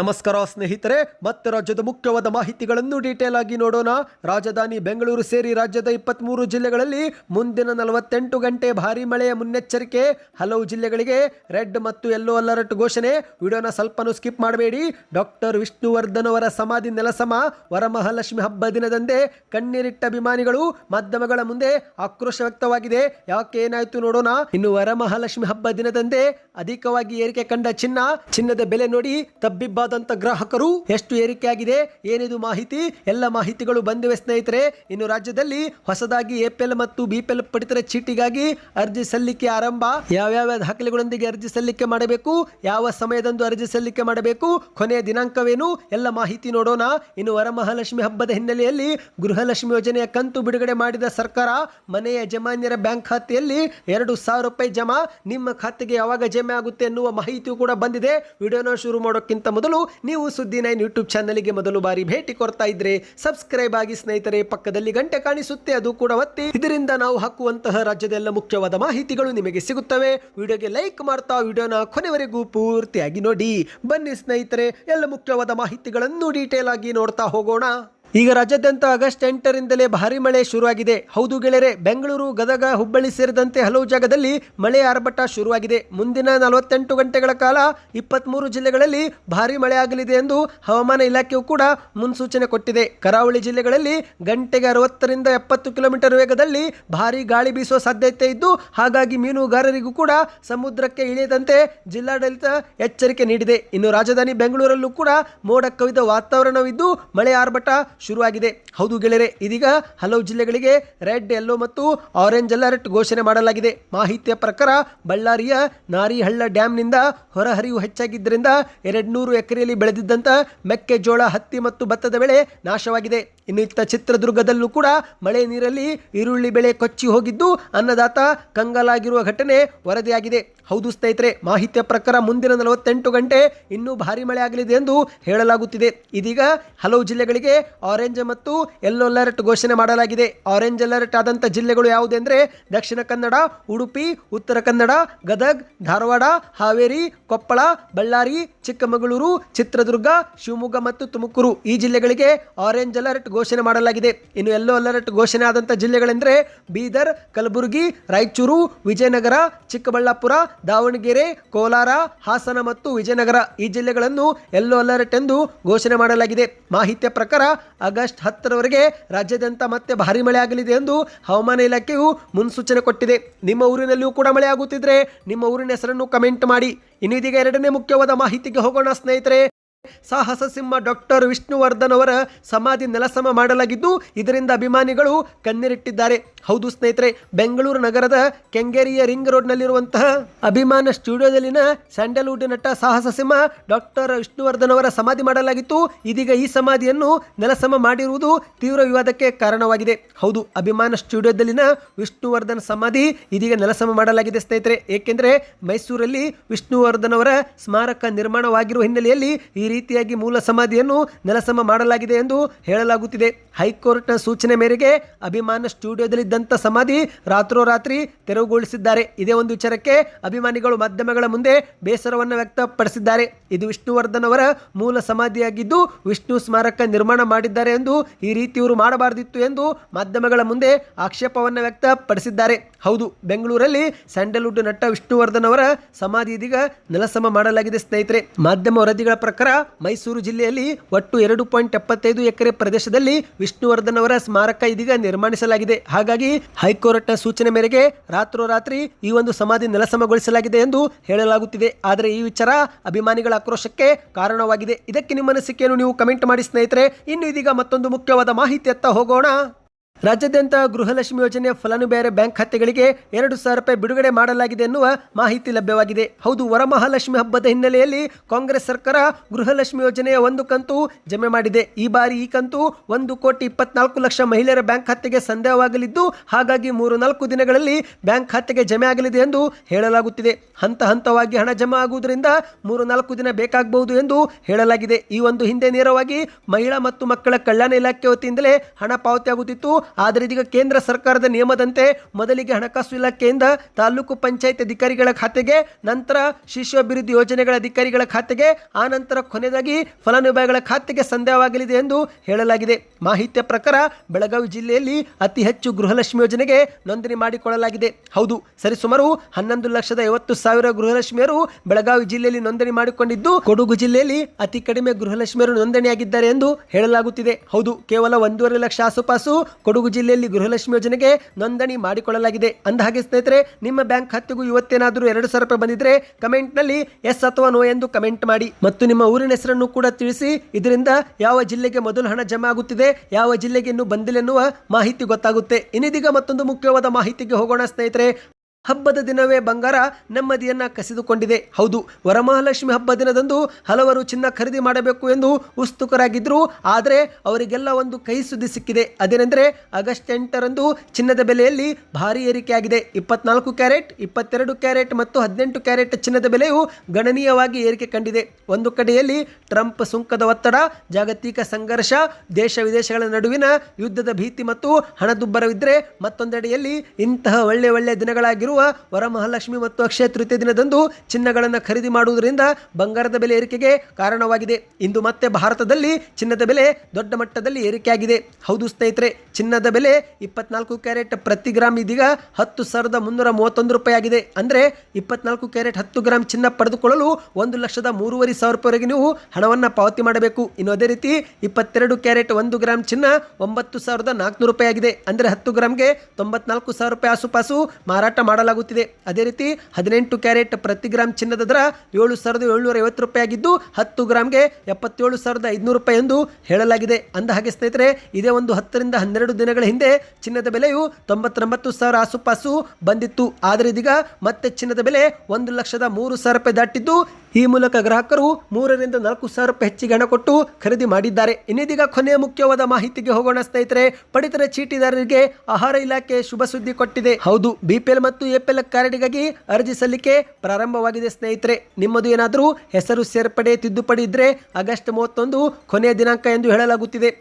ನಮಸ್ಕಾರ ಸ್ನೇಹಿತರೆ, ಮತ್ತೆ ರಾಜ್ಯದ ಮುಖ್ಯವಾದ ಮಾಹಿತಿಗಳನ್ನು ಡೀಟೇಲ್ ಆಗಿ ನೋಡೋಣ. ರಾಜಧಾನಿ ಬೆಂಗಳೂರು ಸೇರಿ ರಾಜ್ಯದ ಇಪ್ಪತ್ಮೂರು ಜಿಲ್ಲೆಗಳಲ್ಲಿ ಮುಂದಿನ ನಲವತ್ತೆಂಟು ಗಂಟೆ ಭಾರೀ ಮಳೆಯ ಮುನ್ನೆಚ್ಚರಿಕೆ. ಹಲವು ಜಿಲ್ಲೆಗಳಿಗೆ ರೆಡ್ ಮತ್ತು ಯೆಲ್ಲೋ ಅಲರ್ಟ್ ಘೋಷಣೆ. ವಿಡಿಯೋನ ಸ್ವಲ್ಪನೂ ಸ್ಕಿಪ್ ಮಾಡಬೇಡಿ. ಡಾಕ್ಟರ್ ವಿಷ್ಣುವರ್ಧನ್ ಅವರ ಸಮಾಧಿ ನೆಲಸಮ. ವರಮಹಾಲಕ್ಷ್ಮಿ ಹಬ್ಬ ದಿನದಂದೇ ಕಣ್ಣೀರಿಟ್ಟ ಅಭಿಮಾನಿಗಳು ಮಾಧ್ಯಮಗಳ ಮುಂದೆ ಆಕ್ರೋಶ ವ್ಯಕ್ತವಾಗಿದೆ. ಯಾಕೆ ಏನಾಯ್ತು ನೋಡೋಣ. ಇನ್ನು ವರಮಹಾಲಕ್ಷ್ಮಿ ಹಬ್ಬ ದಿನದಂದೇ ಅಧಿಕವಾಗಿ ಏರಿಕೆ ಕಂಡ ಚಿನ್ನ. ಚಿನ್ನದ ಬೆಲೆ ನೋಡಿ ತಬ್ಬಿಬ್ಬಾದಂತ ಗ್ರಾಹಕರು ಎಷ್ಟು ಏರಿಕೆ ಆಗಿದೆ ಏನಿದು ಮಾಹಿತಿ, ಎಲ್ಲ ಮಾಹಿತಿಗಳು ಬಂದಿವೆ ಸ್ನೇಹಿತರೆ. ಇನ್ನು ರಾಜ್ಯದಲ್ಲಿ ಹೊಸದಾಗಿ ಎಪಿಎಲ್ ಮತ್ತು ಬಿಪಿಎಲ್ ಪಡಿತರ ಚೀಟಿಗಾಗಿ ಅರ್ಜಿ ಸಲ್ಲಿಕೆ ಆರಂಭ. ಯಾವ್ಯಾವ ದಾಖಲೆಗಳೊಂದಿಗೆ ಅರ್ಜಿ ಸಲ್ಲಿಕೆ ಮಾಡಬೇಕು, ಯಾವ ಸಮಯದಂದು ಅರ್ಜಿ ಸಲ್ಲಿಕೆ ಮಾಡಬೇಕು, ಕೊನೆಯ ದಿನಾಂಕವೇನು, ಎಲ್ಲ ಮಾಹಿತಿ ನೋಡೋಣ. ಇನ್ನು ವರಮಹಾಲಕ್ಷ್ಮಿ ಹಬ್ಬದ ಹಿನ್ನೆಲೆಯಲ್ಲಿ ಗೃಹಲಕ್ಷ್ಮಿ ಯೋಜನೆಯ ಕಂತು ಬಿಡುಗಡೆ ಮಾಡಿದ ಸರ್ಕಾರ ಮನೆಯ ಯಜಮಾನ್ಯರ ಬ್ಯಾಂಕ್ ಖಾತೆಯಲ್ಲಿ ಎರಡು ಸಾವಿರ ರೂಪಾಯಿ ಜಮಾ. ನಿಮ್ಮ ಖಾತೆಗೆ ಯಾವಾಗ ಜಮೆ ಆಗುತ್ತೆ ಎನ್ನುವ ಮಾಹಿತಿಯು ಕೂಡ ಬಂದಿದೆ. ವಿಡಿಯೋನ ಶುರು ಮಾಡೋಕ್ಕಿಂತ ಮೊದಲು ನೀವು ಸುದ್ದಿ ನೈನ್ ಯೂಟ್ಯೂಬ್ ಚಾನಲ್ಗೆ ಮೊದಲು ಬಾರಿ ಭೇಟಿ ಕೊಡ್ತಾ ಇದ್ರೆ ಸಬ್ಸ್ಕ್ರೈಬ್ ಆಗಿ ಸ್ನೇಹಿತರೆ, ಪಕ್ಕದಲ್ಲಿ ಗಂಟೆ ಕಾಣಿಸುತ್ತೆ, ಅದು ಕೂಡ ಒತ್ತಿ. ಇದರಿಂದ ನಾವು ಹಾಕುವಂತಹ ರಾಜ್ಯದ ಎಲ್ಲ ಮುಖ್ಯವಾದ ಮಾಹಿತಿಗಳು ನಿಮಗೆ ಸಿಗುತ್ತವೆ. ವಿಡಿಯೋಗೆ ಲೈಕ್ ಮಾಡ್ತಾ ವಿಡಿಯೋನ ಕೊನೆವರೆಗೂ ಪೂರ್ತಿಯಾಗಿ ನೋಡಿ. ಬನ್ನಿ ಸ್ನೇಹಿತರೆ, ಎಲ್ಲ ಮುಖ್ಯವಾದ ಮಾಹಿತಿಗಳನ್ನು ಡೀಟೇಲ್ ಆಗಿ ನೋಡ್ತಾ ಹೋಗೋಣ. ಈಗ ರಾಜ್ಯಾದ್ಯಂತ ಆಗಸ್ಟ್ ಎಂಟರಿಂದಲೇ ಭಾರಿ ಮಳೆ ಶುರುವಾಗಿದೆ. ಹೌದು ಗೆಳೆಯರೆ, ಬೆಂಗಳೂರು, ಗದಗ, ಹುಬ್ಬಳ್ಳಿ ಸೇರಿದಂತೆ ಹಲವು ಜಾಗದಲ್ಲಿ ಮಳೆ ಆರ್ಭಟ ಶುರುವಾಗಿದೆ. ಮುಂದಿನ ನಲವತ್ತೆಂಟು ಗಂಟೆಗಳ ಕಾಲ ಇಪ್ಪತ್ತ್ಮೂರು ಜಿಲ್ಲೆಗಳಲ್ಲಿ ಭಾರಿ ಮಳೆ ಆಗಲಿದೆ ಎಂದು ಹವಾಮಾನ ಇಲಾಖೆಯು ಕೂಡ ಮುನ್ಸೂಚನೆ ಕೊಟ್ಟಿದೆ. ಕರಾವಳಿ ಜಿಲ್ಲೆಗಳಲ್ಲಿ ಗಂಟೆಗೆ ಅರವತ್ತರಿಂದ ಎಪ್ಪತ್ತು ಕಿಲೋಮೀಟರ್ ವೇಗದಲ್ಲಿ ಭಾರಿ ಗಾಳಿ ಬೀಸುವ ಸಾಧ್ಯತೆ ಇದ್ದು, ಹಾಗಾಗಿ ಮೀನುಗಾರರಿಗೂ ಕೂಡ ಸಮುದ್ರಕ್ಕೆ ಇಳಿಯದಂತೆ ಜಿಲ್ಲಾಡಳಿತ ಎಚ್ಚರಿಕೆ ನೀಡಿದೆ. ಇನ್ನು ರಾಜಧಾನಿ ಬೆಂಗಳೂರಲ್ಲೂ ಕೂಡ ಮೋಡ ಕವಿದ ವಾತಾವರಣವಿದ್ದು, ಮಳೆ ಆರ್ಭಟ ಶುರುವಾಗಿದೆ. ಹೌದು ಗೆಳೆಯರೆ, ಇದೀಗ ಹಲವು ಜಿಲ್ಲೆಗಳಿಗೆ ರೆಡ್ ಯೆಲ್ಲೋ ಮತ್ತು ಆರೆಂಜ್ ಅಲರ್ಟ್ ಘೋಷಣೆ ಮಾಡಲಾಗಿದೆ. ಮಾಹಿತಿಯ ಪ್ರಕಾರ ಬಳ್ಳಾರಿಯ ನಾರಿಹಳ್ಳ ಡ್ಯಾಂನಿಂದ ಹೊರಹರಿವು ಹೆಚ್ಚಾಗಿದ್ದರಿಂದ ಎರಡ್ನೂರು ಎಕರೆಯಲ್ಲಿ ಬೆಳೆದಿದ್ದಂಥ ಮೆಕ್ಕೆಜೋಳ ಹತ್ತಿ ಮತ್ತು ಭತ್ತದ ಬೆಳೆ ನಾಶವಾಗಿದೆ. ಇನ್ನು ಇತ್ತ ಚಿತ್ರದುರ್ಗದಲ್ಲೂ ಕೂಡ ಮಳೆ ನೀರಲ್ಲಿ ಈರುಳ್ಳಿ ಬೆಳೆ ಕೊಚ್ಚಿ ಹೋಗಿದ್ದು ಅನ್ನದಾತ ಕಂಗಾಲಾಗಿರುವ ಘಟನೆ ವರದಿಯಾಗಿದೆ. ಹೌದು ಸ್ನೇಹಿತರೆ, ಮಾಹಿತಿಯ ಪ್ರಕಾರ ಮುಂದಿನ ನಲವತ್ತೆಂಟು ಗಂಟೆ ಇನ್ನೂ ಭಾರಿ ಮಳೆ ಆಗಲಿದೆ ಎಂದು ಹೇಳಲಾಗುತ್ತಿದೆ. ಇದೀಗ ಹಲವು ಜಿಲ್ಲೆಗಳಿಗೆ ಆರೆಂಜ್ ಮತ್ತು ಯೆಲ್ಲೋ ಅಲರ್ಟ್ ಘೋಷಣೆ ಮಾಡಲಾಗಿದೆ. ಆರೆಂಜ್ ಅಲರ್ಟ್ ಆದಂಥ ಜಿಲ್ಲೆಗಳು ಯಾವುದೆಂದರೆ ದಕ್ಷಿಣ ಕನ್ನಡ, ಉಡುಪಿ, ಉತ್ತರ ಕನ್ನಡ, ಗದಗ್, ಧಾರವಾಡ, ಹಾವೇರಿ, ಕೊಪ್ಪಳ, ಬಳ್ಳಾರಿ, ಚಿಕ್ಕಮಗಳೂರು, ಚಿತ್ರದುರ್ಗ, ಶಿವಮೊಗ್ಗ ಮತ್ತು ತುಮಕೂರು ಈ ಜಿಲ್ಲೆಗಳಿಗೆ ಆರೆಂಜ್ ಅಲರ್ಟ್ ಘೋಷಣೆ ಮಾಡಲಾಗಿದೆ. ಇನ್ನು ಯೆಲ್ಲೋ ಅಲರ್ಟ್ ಘೋಷಣೆ ಆದಂಥ ಜಿಲ್ಲೆಗಳೆಂದರೆ ಬೀದರ್, ಕಲಬುರಗಿ, ರಾಯಚೂರು, ವಿಜಯನಗರ, ಚಿಕ್ಕಬಳ್ಳಾಪುರ ದಾವಣಗೆರೆ, ಕೋಲಾರ, ಹಾಸನ ಮತ್ತು ವಿಜಯನಗರ ಈ ಜಿಲ್ಲೆಗಳನ್ನು ಯೆಲ್ಲೋ ಅಲರ್ಟ್ ಎಂದು ಘೋಷಣೆ ಮಾಡಲಾಗಿದೆ. ಮಾಹಿತಿಯ ಪ್ರಕಾರ ಆಗಸ್ಟ್ ಹತ್ತರವರೆಗೆ ರಾಜ್ಯಾದ್ಯಂತ ಮತ್ತೆ ಭಾರಿ ಮಳೆ ಆಗಲಿದೆ ಎಂದು ಹವಾಮಾನ ಇಲಾಖೆಯು ಮುನ್ಸೂಚನೆ ಕೊಟ್ಟಿದೆ. ನಿಮ್ಮ ಊರಿನಲ್ಲಿಯೂ ಕೂಡ ಮಳೆ ಆಗುತ್ತಿದ್ರೆ ನಿಮ್ಮ ಊರಿನ ಹೆಸರನ್ನು ಕಮೆಂಟ್ ಮಾಡಿ. ಇನ್ನಿದೀಗ ಎರಡನೇ ಮುಖ್ಯವಾದ ಮಾಹಿತಿಗೆ ಹೋಗೋಣ ಸ್ನೇಹಿತರೆ. ಸಾಹಸ ಸಿಂಹ ಡಾಕ್ಟರ್ ವಿಷ್ಣುವರ್ಧನ್ ಅವರ ಸಮಾಧಿ ನೆಲಸಮ ಮಾಡಲಾಗಿದ್ದು, ಇದರಿಂದ ಅಭಿಮಾನಿಗಳು ಕಣ್ಣೀರಿಟ್ಟಿದ್ದಾರೆ. ಹೌದು ಸ್ನೇಹಿತರೆ, ಬೆಂಗಳೂರು ನಗರದ ಕೆಂಗೇರಿಯ ರಿಂಗ್ ರೋಡ್ನಲ್ಲಿರುವಂತಹ ಅಭಿಮಾನ ಸ್ಟುಡಿಯೋದಲ್ಲಿನ ಸ್ಯಾಂಡಲ್ವುಡ್ ನಟ ಸಾಹಸ ಸಿಂಹ ಡಾಕ್ಟರ್ ವಿಷ್ಣುವರ್ಧನ್ ಅವರ ಸಮಾಧಿ ಮಾಡಲಾಗಿತ್ತು. ಇದೀಗ ಈ ಸಮಾಧಿಯನ್ನು ನೆಲಸಮ ಮಾಡಿರುವುದು ತೀವ್ರ ವಿವಾದಕ್ಕೆ ಕಾರಣವಾಗಿದೆ. ಹೌದು, ಅಭಿಮಾನ ಸ್ಟುಡಿಯೋದಲ್ಲಿನ ವಿಷ್ಣುವರ್ಧನ್ ಸಮಾಧಿ ಇದೀಗ ನೆಲಸಮ ಮಾಡಲಾಗಿದೆ ಸ್ನೇಹಿತರೆ. ಏಕೆಂದರೆ ಮೈಸೂರಲ್ಲಿ ವಿಷ್ಣುವರ್ಧನ್ ಅವರ ಸ್ಮಾರಕ ನಿರ್ಮಾಣವಾಗಿರುವ ಹಿನ್ನೆಲೆಯಲ್ಲಿ ಈ ರೀತಿಯಾಗಿ ಮೂಲ ಸಮಾಧಿಯನ್ನು ನೆಲಸಮ ಮಾಡಲಾಗಿದೆ ಎಂದು ಹೇಳಲಾಗುತ್ತಿದೆ. ಹೈಕೋರ್ಟ್ನ ಸೂಚನೆ ಮೇರೆಗೆ ಅಭಿಮಾನ ಸ್ಟುಡಿಯೋದಲ್ಲಿದ್ದಂಥ ಸಮಾಧಿ ರಾತ್ರೋರಾತ್ರಿ ತೆರವುಗೊಳಿಸಿದ್ದಾರೆ. ಇದೇ ಒಂದು ವಿಚಾರಕ್ಕೆ ಅಭಿಮಾನಿಗಳು ಮಾಧ್ಯಮಗಳ ಮುಂದೆ ಬೇಸರವನ್ನು ವ್ಯಕ್ತಪಡಿಸಿದ್ದಾರೆ. ಇದು ವಿಷ್ಣುವರ್ಧನ್ ಅವರ ಮೂಲ ಸಮಾಧಿಯಾಗಿದ್ದು ವಿಷ್ಣು ಸ್ಮಾರಕ ನಿರ್ಮಾಣ ಮಾಡಿದ್ದಾರೆ ಎಂದು ಈ ರೀತಿ ಇವರು ಮಾಡಬಾರದಿತ್ತು ಎಂದು ಮಾಧ್ಯಮಗಳ ಮುಂದೆ ಆಕ್ಷೇಪವನ್ನು ವ್ಯಕ್ತಪಡಿಸಿದ್ದಾರೆ. ಹೌದು, ಬೆಂಗಳೂರಲ್ಲಿ ಸ್ಯಾಂಡಲ್ವುಡ್ ನಟ ವಿಷ್ಣುವರ್ಧನ್ ಅವರ ಸಮಾಧಿ ಇದೀಗ ನೆಲಸಮ ಮಾಡಲಾಗಿದೆ, ಸ್ನೇಹಿತರೆ. ಮಾಧ್ಯಮ ವರದಿಗಳ ಪ್ರಕಾರ ಮೈಸೂರು ಜಿಲ್ಲೆಯಲ್ಲಿ ಒಟ್ಟು ಎರಡು ಪಾಯಿಂಟ್ ಎಪ್ಪತ್ತೈದು ಎಕರೆ ಪ್ರದೇಶದಲ್ಲಿ ವಿಷ್ಣುವರ್ಧನ್ ಅವರ ಸ್ಮಾರಕ ಇದೀಗ ನಿರ್ಮಾಣಿಸಲಾಗಿದೆ. ಹಾಗಾಗಿ ಹೈಕೋರ್ಟ್ನ ಸೂಚನೆ ಮೇರೆಗೆ ರಾತ್ರೋರಾತ್ರಿ ಈ ಒಂದು ಸಮಾಧಿ ನೆಲಸಮಗೊಳಿಸಲಾಗಿದೆ ಎಂದು ಹೇಳಲಾಗುತ್ತಿದೆ. ಆದರೆ ಈ ವಿಚಾರ ಅಭಿಮಾನಿಗಳ ಆಕ್ರೋಶಕ್ಕೆ ಕಾರಣವಾಗಿದೆ. ಇದಕ್ಕೆ ನಿಮ್ಮ ಅನಿಸಿಕೆಯನ್ನು ನೀವು ಕಮೆಂಟ್ ಮಾಡಿ, ಸ್ನೇಹಿತರೆ. ಇನ್ನು ಇದೀಗ ಮತ್ತೊಂದು ಮುಖ್ಯವಾದ ಮಾಹಿತಿಯತ್ತ ಹೋಗೋಣ. ರಾಜ್ಯಾದ್ಯಂತ ಗೃಹಲಕ್ಷ್ಮಿ ಯೋಜನೆಯ ಫಲಾನುಭವಿಯರ ಬ್ಯಾಂಕ್ ಖಾತೆಗಳಿಗೆ ಎರಡು ಸಾವಿರ ರೂಪಾಯಿ ಬಿಡುಗಡೆ ಮಾಡಲಾಗಿದೆ ಎನ್ನುವ ಮಾಹಿತಿ ಲಭ್ಯವಾಗಿದೆ. ಹೌದು, ವರಮಹಾಲಕ್ಷ್ಮಿ ಹಬ್ಬದ ಹಿನ್ನೆಲೆಯಲ್ಲಿ ಕಾಂಗ್ರೆಸ್ ಸರ್ಕಾರ ಗೃಹಲಕ್ಷ್ಮಿ ಯೋಜನೆಯ ಒಂದು ಕಂತು ಜಮೆ ಮಾಡಿದೆ. ಈ ಬಾರಿ ಈ ಕಂತು ಒಂದು ಕೋಟಿ ಇಪ್ಪತ್ನಾಲ್ಕು ಲಕ್ಷ ಮಹಿಳೆಯರ ಬ್ಯಾಂಕ್ ಖಾತೆಗೆ ಸಂದೇಹವಾಗಲಿದ್ದು, ಹಾಗಾಗಿ ಮೂರು ನಾಲ್ಕು ದಿನಗಳಲ್ಲಿ ಬ್ಯಾಂಕ್ ಖಾತೆಗೆ ಜಮೆ ಆಗಲಿದೆ ಎಂದು ಹೇಳಲಾಗುತ್ತಿದೆ. ಹಂತ ಹಂತವಾಗಿ ಹಣ ಜಮಾ ಆಗುವುದರಿಂದ ಮೂರು ನಾಲ್ಕು ದಿನ ಬೇಕಾಗಬಹುದು ಎಂದು ಹೇಳಲಾಗಿದೆ. ಈ ಒಂದು ಹಿಂದೆ ನೇರವಾಗಿ ಮಹಿಳಾ ಮತ್ತು ಮಕ್ಕಳ ಕಲ್ಯಾಣ ಇಲಾಖೆ ವತಿಯಿಂದಲೇ ಹಣ ಪಾವತಿಯಾಗುತ್ತಿತ್ತು. ಆದರೆ ಇದೀಗ ಕೇಂದ್ರ ಸರ್ಕಾರದ ನಿಯಮದಂತೆ ಮೊದಲಿಗೆ ಹಣಕಾಸು ಇಲಾಖೆಯಿಂದ ತಾಲೂಕು ಪಂಚಾಯತ್ ಅಧಿಕಾರಿಗಳ ಖಾತೆಗೆ, ನಂತರ ಶಿಶು ಅಭಿವೃದ್ಧಿ ಯೋಜನೆಗಳ ಅಧಿಕಾರಿಗಳ ಖಾತೆಗೆ, ಆ ನಂತರ ಕೊನೆಯದಾಗಿ ಫಲಾನುಭವಿಗಳ ಖಾತೆಗೆ ಸಂದೇಹವಾಗಲಿದೆ ಎಂದು ಹೇಳಲಾಗಿದೆ. ಮಾಹಿತಿಯ ಪ್ರಕಾರ ಬೆಳಗಾವಿ ಜಿಲ್ಲೆಯಲ್ಲಿ ಅತಿ ಹೆಚ್ಚು ಗೃಹಲಕ್ಷ್ಮಿ ಯೋಜನೆಗೆ ನೋಂದಣಿ ಮಾಡಿಕೊಳ್ಳಲಾಗಿದೆ. ಹೌದು, ಸರಿಸುಮಾರು ಹನ್ನೊಂದು ಲಕ್ಷದ ಐವತ್ತು ಸಾವಿರ ಗೃಹಲಕ್ಷ್ಮಿಯರು ಬೆಳಗಾವಿ ಜಿಲ್ಲೆಯಲ್ಲಿ ನೋಂದಣಿ ಮಾಡಿಕೊಂಡಿದ್ದು, ಕೊಡಗು ಜಿಲ್ಲೆಯಲ್ಲಿ ಅತಿ ಕಡಿಮೆ ಗೃಹಲಕ್ಷ್ಮಿಯರು ನೋಂದಣಿಯಾಗಿದ್ದಾರೆ ಎಂದು ಹೇಳಲಾಗುತ್ತಿದೆ. ಹೌದು, ಕೇವಲ ಒಂದೂವರೆ ಲಕ್ಷ ಆಸುಪಾಸು ಕೊಡಗು ಜಿಲ್ಲೆಯಲ್ಲಿ ಗೃಹಲಕ್ಷ್ಮಿ ಯೋಜನೆಗೆ ನೋಂದಣಿ ಮಾಡಿಕೊಳ್ಳಲಾಗಿದೆ. ಅಂದಹಾಗೆ ಸ್ನೇಹಿತರೆ, ನಿಮ್ಮ ಬ್ಯಾಂಕ್ ಖಾತೆಗೂ ಇವತ್ತೇನಾದರೂ ಎರಡು ಸಾವಿರ ರೂಪಾಯಿ ಬಂದಿದ್ರೆ ಕಮೆಂಟ್ನಲ್ಲಿ ಎಸ್ ಅಥವಾ ನೋ ಎಂದು ಕಮೆಂಟ್ ಮಾಡಿ. ಮತ್ತು ನಿಮ್ಮ ಊರಿನ ಹೆಸರನ್ನು ಕೂಡ ತಿಳಿಸಿ. ಇದರಿಂದ ಯಾವ ಜಿಲ್ಲೆಗೆ ಮೊದಲು ಹಣ ಜಮಾ ಆಗುತ್ತಿದೆ, ಯಾವ ಜಿಲ್ಲೆಗೆ ಇನ್ನೂ ಬಂದಿಲ್ಲ ಎನ್ನುವ ಮಾಹಿತಿ ಗೊತ್ತಾಗುತ್ತೆ. ಇನ್ನಿದೀಗ ಮತ್ತೊಂದು ಮುಖ್ಯವಾದ ಮಾಹಿತಿಗೆ ಹೋಗೋಣ ಸ್ನೇಹಿತರೆ. ಹಬ್ಬದ ದಿನವೇ ಬಂಗಾರ ನೆಮ್ಮದಿಯನ್ನು ಕಸಿದುಕೊಂಡಿದೆ. ಹೌದು, ವರಮಹಾಲಕ್ಷ್ಮಿ ಹಬ್ಬ ದಿನದಂದು ಹಲವರು ಚಿನ್ನ ಖರೀದಿ ಮಾಡಬೇಕು ಎಂದು ಉತ್ಸುಕರಾಗಿದ್ದರು ಆದರೆ ಅವರಿಗೆಲ್ಲ ಒಂದು ಕೈ ಸುದ್ದಿ ಸಿಕ್ಕಿದೆ. ಅದೇನೆಂದರೆ, ಆಗಸ್ಟ್ ಎಂಟರಂದು ಚಿನ್ನದ ಬೆಲೆಯಲ್ಲಿ ಭಾರಿ ಏರಿಕೆಯಾಗಿದೆ. ಇಪ್ಪತ್ನಾಲ್ಕು ಕ್ಯಾರೆಟ್, ಇಪ್ಪತ್ತೆರಡು ಕ್ಯಾರೆಟ್ ಮತ್ತು ಹದಿನೆಂಟು ಕ್ಯಾರೆಟ್ ಚಿನ್ನದ ಬೆಲೆಯು ಗಣನೀಯವಾಗಿ ಏರಿಕೆ ಕಂಡಿದೆ. ಒಂದು ಕಡೆಯಲ್ಲಿ ಟ್ರಂಪ್ ಸುಂಕದ ಒತ್ತಡ, ಜಾಗತಿಕ ಸಂಘರ್ಷ, ದೇಶ ವಿದೇಶಗಳ ನಡುವಿನ ಯುದ್ಧದ ಭೀತಿ ಮತ್ತು ಹಣದುಬ್ಬರವಿದ್ದರೆ ಮತ್ತೊಂದೆಡೆಯಲ್ಲಿ ಇಂತಹ ಒಳ್ಳೆ ಒಳ್ಳೆ ದಿನಗಳಾಗಿರುವ ವರಮಹಾಲಕ್ಷ್ಮಿ ಮತ್ತು ಅಕ್ಷಯ ತೃತೀಯ ದಿನದಂದು ಚಿನ್ನಗಳನ್ನು ಖರೀದಿ ಮಾಡುವುದರಿಂದ ಬಂಗಾರದ ಬೆಲೆ ಏರಿಕೆಗೆ ಕಾರಣವಾಗಿದೆ. ಇಂದು ಮತ್ತೆ ಭಾರತದಲ್ಲಿ ಚಿನ್ನದ ಬೆಲೆ ದೊಡ್ಡ ಮಟ್ಟದಲ್ಲಿ ಏರಿಕೆಯಾಗಿದೆ. ಹೌದು ಸ್ನೇಹಿತರೆ, ಚಿನ್ನದ ಬೆಲೆ ಇಪ್ಪತ್ನಾಲ್ಕು ಕ್ಯಾರೆಟ್ ಪ್ರತಿ ಗ್ರಾಮ್ ಇದೀಗ ಹತ್ತು ಸಾವಿರದ ಮುನ್ನೂರ ಮೂವತ್ತೊಂದು ರೂಪಾಯಿ ಆಗಿದೆ ಅಂದರೆ ಇಪ್ಪತ್ನಾಲ್ಕು ಕ್ಯಾರೆಟ್ ಹತ್ತು ಗ್ರಾಮ್ ಚಿನ್ನ ಪಡೆದುಕೊಳ್ಳಲು ಒಂದು ಲಕ್ಷದ ಮೂರುವರೆ ಸಾವಿರ ರೂಪಾಯಿವರೆಗೆ ನೀವು ಹಣವನ್ನು ಪಾವತಿ ಮಾಡಬೇಕು. ಇನ್ನು ಅದೇ ರೀತಿ ಇಪ್ಪತ್ತೆರಡು ಕ್ಯಾರೆಟ್ ಒಂದು ಗ್ರಾಮ್ ಚಿನ್ನ ಒಂಬತ್ತು ಸಾವಿರದ ನಾಲ್ಕುನೂರು ರೂಪಾಯಿ ಆಗಿದೆ ಅಂದರೆ ಹತ್ತು ಗ್ರಾಮ್ಗೆ ತೊಂಬತ್ನಾಲ್ಕು ಸಾವಿರ ರೂಪಾಯಿ ಆಸುಪಾಸು ಮಾರಾಟ ಮಾಡಲಾಗುತ್ತಿದೆ. ಅದೇ ರೀತಿ ಹದಿನೆಂಟು ಕ್ಯಾರೆಟ್ ಪ್ರತಿ ಗ್ರಾಮ್ ಚಿನ್ನದ ದರ ಏಳು ಸಾವಿರದ ಏಳ್ನೂರ ಐವತ್ತು ರೂಪಾಯಿ ಆಗಿದ್ದು ಹತ್ತು ಗ್ರಾಮ್ಗೆ ಎಪ್ಪತ್ತೇಳು ಸಾವಿರದ ಐದುನೂರು ರೂಪಾಯಿ ಎಂದು ಹೇಳಲಾಗಿದೆ. ಅಂದ ಹಾಗೆ ಸ್ನೇಹಿತರೆ, ಇದೇ ಒಂದು ಹತ್ತರಿಂದ ಹನ್ನೆರಡು ದಿನಗಳ ಹಿಂದೆ ಚಿನ್ನದ ಬೆಲೆಯು ತೊಂಬತ್ತೊಂಬತ್ತು ಸಾವಿರ ಆಸುಪಾಸು ಬಂದಿತ್ತು. ಆದರೆ ಇದೀಗ ಮತ್ತೆ ಚಿನ್ನದ ಬೆಲೆ ಒಂದು ಲಕ್ಷದ ಮೂರು ಸಾವಿರ ರೂಪಾಯಿ ದಾಟಿದ್ದು ಈ ಮೂಲಕ ಗ್ರಾಹಕರು ಮೂರರಿಂದ ನಾಲ್ಕು ಸಾವಿರ ರೂಪಾಯಿ ಹೆಚ್ಚಿಗೆ ಹಣ ಕೊಟ್ಟು ಖರೀದಿ ಮಾಡಿದ್ದಾರೆ. ಇನ್ನಿದೀಗ ಕೊನೆಯ ಮುಖ್ಯವಾದ ಮಾಹಿತಿಗೆ ಹೋಗೋಣ ಸ್ನೇಹಿತರೆ, ಪಡಿತರ ಚೀಟಿದಾರರಿಗೆ ಆಹಾರ ಇಲಾಖೆ ಶುಭ ಸುದ್ದಿ ಕೊಟ್ಟಿದೆ. ಹೌದು, ಬಿಪಿಎಲ್ ಮತ್ತು ಎಪಿಎಲ್ ಕಾರ್ಡ್ಗಾಗಿ ಅರ್ಜಿ ಸಲ್ಲಿಕೆ ಪ್ರಾರಂಭವಾಗಿದೆ ಸ್ನೇಹಿತರೆ. ನಿಮ್ಮದು ಏನಾದರೂ ಹೆಸರು ಸೇರ್ಪಡೆ ತಿದ್ದುಪಡಿ ಇದ್ರೆ ಆಗಸ್ಟ್ ಮೂವತ್ತೊಂದು ಕೊನೆಯ ದಿನಾಂಕ ಎಂದು ಹೇಳಲಾಗುತ್ತಿದೆ.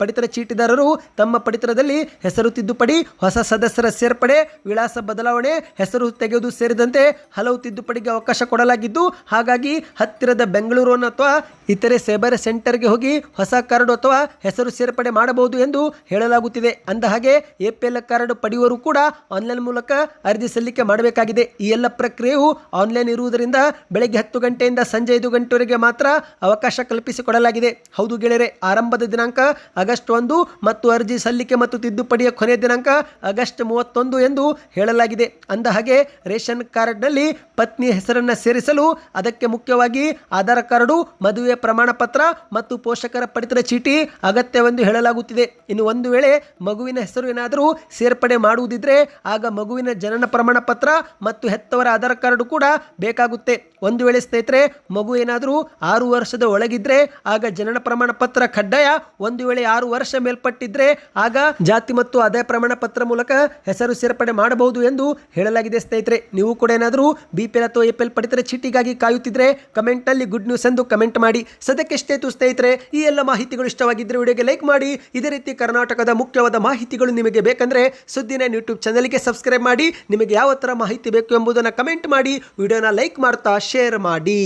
ಪಡಿತರ ಚೀಟಿದಾರರು ತಮ್ಮ ಪಡಿತರದಲ್ಲಿ ಹೆಸರು ತಿದ್ದುಪಡಿ, ಹೊಸ ಸದಸ್ಯರ ಸೇರ್ಪಡೆ, ವಿಳಾಸ ಬದಲಾವಣೆ, ಹೆಸರು ತೆಗೆಯುವುದು ಸೇರಿದಂತೆ ಹಲವು ತಿದ್ದುಪಡಿಗೆ ಅವಕಾಶ ಕೊಡಲಾಗಿದ್ದು, ಹಾಗಾಗಿ ಹತ್ತಿರದ ಬೆಂಗಳೂರು ಅಥವಾ ಇತರೆ ಸೈಬರ್ ಸೆಂಟರ್ಗೆ ಹೋಗಿ ಹೊಸ ಕಾರ್ಡ್ ಅಥವಾ ಹೆಸರು ಸೇರ್ಪಡೆ ಮಾಡಬಹುದು ಎಂದು ಹೇಳಲಾಗುತ್ತಿದೆ. ಅಂದ ಹಾಗೆ ಎಪಿಎಲ್ ಕಾರ್ಡ್ ಪಡೆಯುವರು ಕೂಡ ಆನ್ಲೈನ್ ಮೂಲಕ ಅರ್ಜಿ ಸಲ್ಲಿಕೆ ಮಾಡಬೇಕಾಗಿದೆ. ಈ ಎಲ್ಲ ಪ್ರಕ್ರಿಯೆಯು ಆನ್ಲೈನ್ ಇರುವುದರಿಂದ ಬೆಳಗ್ಗೆ ಹತ್ತು ಗಂಟೆಯಿಂದ ಸಂಜೆ ಐದು ಗಂಟೆವರೆಗೆ ಮಾತ್ರ ಅವಕಾಶ ಕಲ್ಪಿಸಿಕೊಡಲಾಗಿದೆ. ಹೌದು ಗೆಳೆಯರೆ, ಆರಂಭದ ದಿನಾಂಕ ಆಗಸ್ಟ್ ಒಂದು ಮತ್ತು ಅರ್ಜಿ ಸಲ್ಲಿಕೆ ಮತ್ತು ತಿದ್ದುಪಡಿಯ ಕೊನೆಯ ದಿನಾಂಕ ಆಗಸ್ಟ್ ಮೂವತ್ತೊಂದು ಎಂದು ಹೇಳಲಾಗಿದೆ. ಅಂದ ಹಾಗೆ ರೇಷನ್ ಕಾರ್ಡ್ನಲ್ಲಿ ಪತ್ನಿ ಹೆಸರನ್ನು ಸೇರಿಸಲು ಅದಕ್ಕೆ ಮುಖ್ಯವಾಗಿ ಆಧಾರ್ ಕಾರ್ಡು, ಮದುವೆ ಪ್ರಮಾಣ ಪತ್ರ ಮತ್ತು ಪೋಷಕರ ಪಡಿತರ ಚೀಟಿ ಅಗತ್ಯವೆಂದು ಹೇಳಲಾಗುತ್ತಿದೆ. ಇನ್ನು ಒಂದು ವೇಳೆ ಮಗುವಿನ ಹೆಸರು ಏನಾದರೂ ಸೇರ್ಪಡೆ ಮಾಡುವುದಿದ್ರೆ ಆಗ ಮಗುವಿನ ಜನನ ಪ್ರಮಾಣ ಪತ್ರ ಮತ್ತು ಹೆತ್ತವರ ಆಧಾರ್ ಕಾರ್ಡು ಕೂಡ ಬೇಕಾಗುತ್ತೆ. ಒಂದು ವೇಳೆ ಸ್ನೇಹಿತರೆ, ಮಗು ಏನಾದರೂ ಆರು ವರ್ಷದ ಒಳಗಿದ್ರೆ ಆಗ ಜನನ ಪ್ರಮಾಣ ಪತ್ರ ಕಡ್ಡಾಯ ಒಂದು ವೇಳೆ ಆರು ವರ್ಷ ಮೇಲ್ಪಟ್ಟಿದ್ರೆ ಆಗ ಜಾತಿ ಮತ್ತು ಆದಾಯ ಪ್ರಮಾಣ ಪತ್ರ ಮೂಲಕ ಹೆಸರು ಸೇರ್ಪಡೆ ಮಾಡಬಹುದು ಎಂದು ಹೇಳಲಾಗಿದೆ, ಸ್ನೇಹಿತರೆ. ನೀವು ಕೂಡ ಏನಾದರೂ ಬಿ ಪಿ ಎಲ್ ಅಥವಾ ಎ ಪಿ ಎಲ್ ಪಡಿತರ ಚೀಟಿಗಾಗಿ ಕಾಯುತ್ತಿದ್ರೆ ಕಮೆಂಟ್ನಲ್ಲಿ ಗುಡ್ ನ್ಯೂಸ್ ಎಂದು ಕಮೆಂಟ್ ಮಾಡಿ. ಸದ್ಯಕ್ಕೆ ಸ್ನೇಹಿತರೆ. ಈ ಎಲ್ಲ ಮಾಹಿತಿಗಳು ಇಷ್ಟವಾಗಿದ್ದರೆ ವಿಡಿಯೋಗೆ ಲೈಕ್ ಮಾಡಿ. ಇದೇ ರೀತಿ ಕರ್ನಾಟಕದ ಮುಖ್ಯವಾದ ಮಾಹಿತಿಗಳು ನಿಮಗೆ ಬೇಕಂದ್ರೆ ಸುದ್ದಿನ ಯೂಟ್ಯೂಬ್ ಚಾನಲ್ಗೆ ಸಬ್ಸ್ಕ್ರೈಬ್ ಮಾಡಿ. ನಿಮಗೆ ಯಾವ ಥರ ಮಾಹಿತಿ ಬೇಕು ಎಂಬುದನ್ನು ಕಮೆಂಟ್ ಮಾಡಿ. ವಿಡಿಯೋನ ಲೈಕ್ ಮಾಡ್ತಾ ಶೇರ್ ಮಾಡಿ.